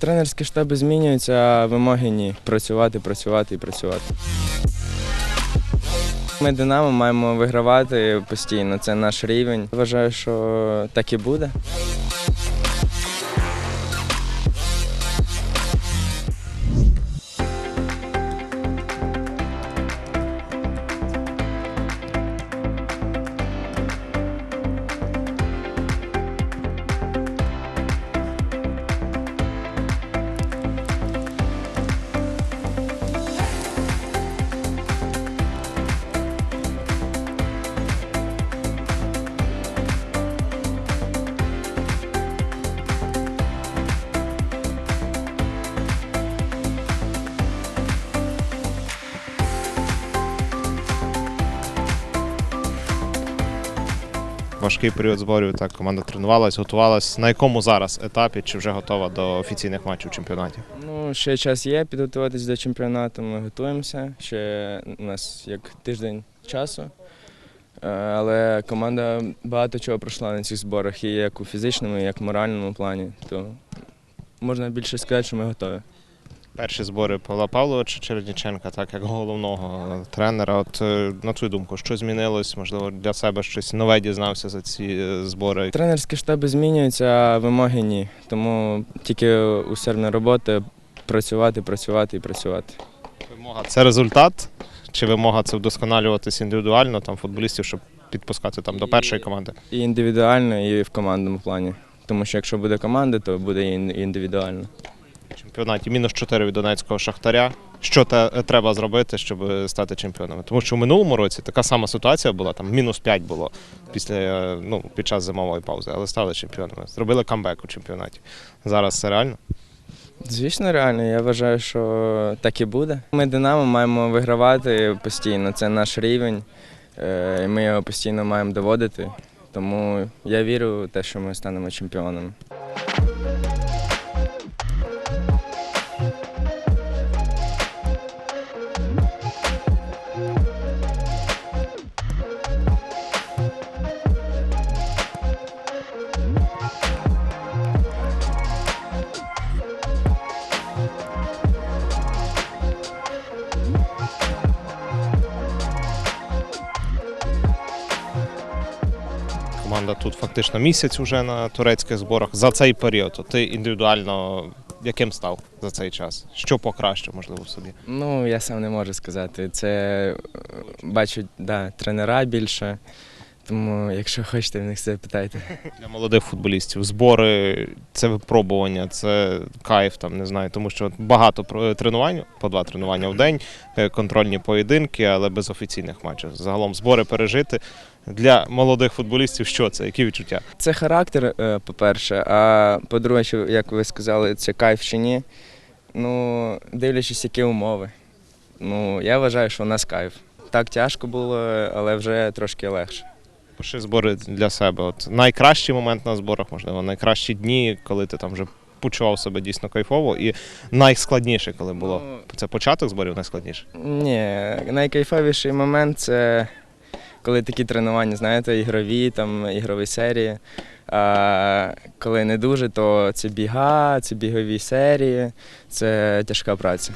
Тренерські штаби змінюються, а вимоги ні. Працювати, працювати і працювати. Ми Динамо маємо вигравати постійно. Це наш рівень. Вважаю, що так і буде. Важкий період зборів. Так, команда тренувалась, готувалась. На якому зараз етапі чи вже готова до офіційних матчів чемпіонатів? Ну, ще час є підготуватись до чемпіонату. Ми готуємося. Ще у нас як тиждень часу. Е, Але команда багато чого пройшла на цих зборах, і як у фізичному, і як в моральному плані. То можна більше сказати, що ми готові. Перші збори Павла Павловича Чередніченка, так як головного тренера. От е, на твою думку, що змінилось? Можливо, для себе щось нове дізнався за ці е, збори. Тренерські штаби змінюються, а вимоги ні. Тому тільки усердна робота працювати, працювати і працювати. Вимога це результат, чи вимога це вдосконалюватись індивідуально там футболістів, щоб підпускати там до першої команди? І індивідуально, і в командному плані. Тому що якщо буде команда, то буде і індивідуально. Чемпіонаті мінус 4 від Донецького Шахтаря. Що те, треба зробити, щоб стати чемпіонами? Тому що в минулому році така сама ситуація була, там мінус 5 було після е, ну, під час зимової паузи, але стали чемпіонами. Зробили камбек у чемпіонаті. Зараз це реально. Звісно, реально, я вважаю, що так і буде. Ми Динамо маємо вигравати постійно, це наш рівень, е, ми його постійно маємо доводити. Тому я вірю в те, що ми станемо чемпіонами. Команда тут фактично місяць уже на турецьких зборах. За цей період ти індивідуально яким став за цей час? Що покраще, можливо, собі? Ну, я сам не можу сказати. Це е, бачать да, тренера більше. Тому, якщо хочете, в них це питайте. Для молодих футболістів збори це випробування, це кайф, там не знаю, тому що багато тренувань, по два тренування в день, е, контрольні поєдинки, але без офіційних матчів. Загалом збори пережити для молодих футболістів. Що це? Які відчуття? Це характер, е, по-перше, а по-друге, як ви сказали, це кайф чи ні. Ну, дивлячись, які умови. Ну, я вважаю, що у нас кайф. Так тяжко було, але вже трошки легше. Пиши збори для себе. От найкращий момент на зборах, можливо, найкращі дні, коли ти там вже почував себе дійсно кайфово, і найскладніше, коли було. Ну, Це початок зборів найскладніше. Ні, найкайфовіший момент це коли такі тренування, знаєте, ігрові, там, ігрові серії. А коли не дуже, то це біга, це бігові серії, це тяжка праця.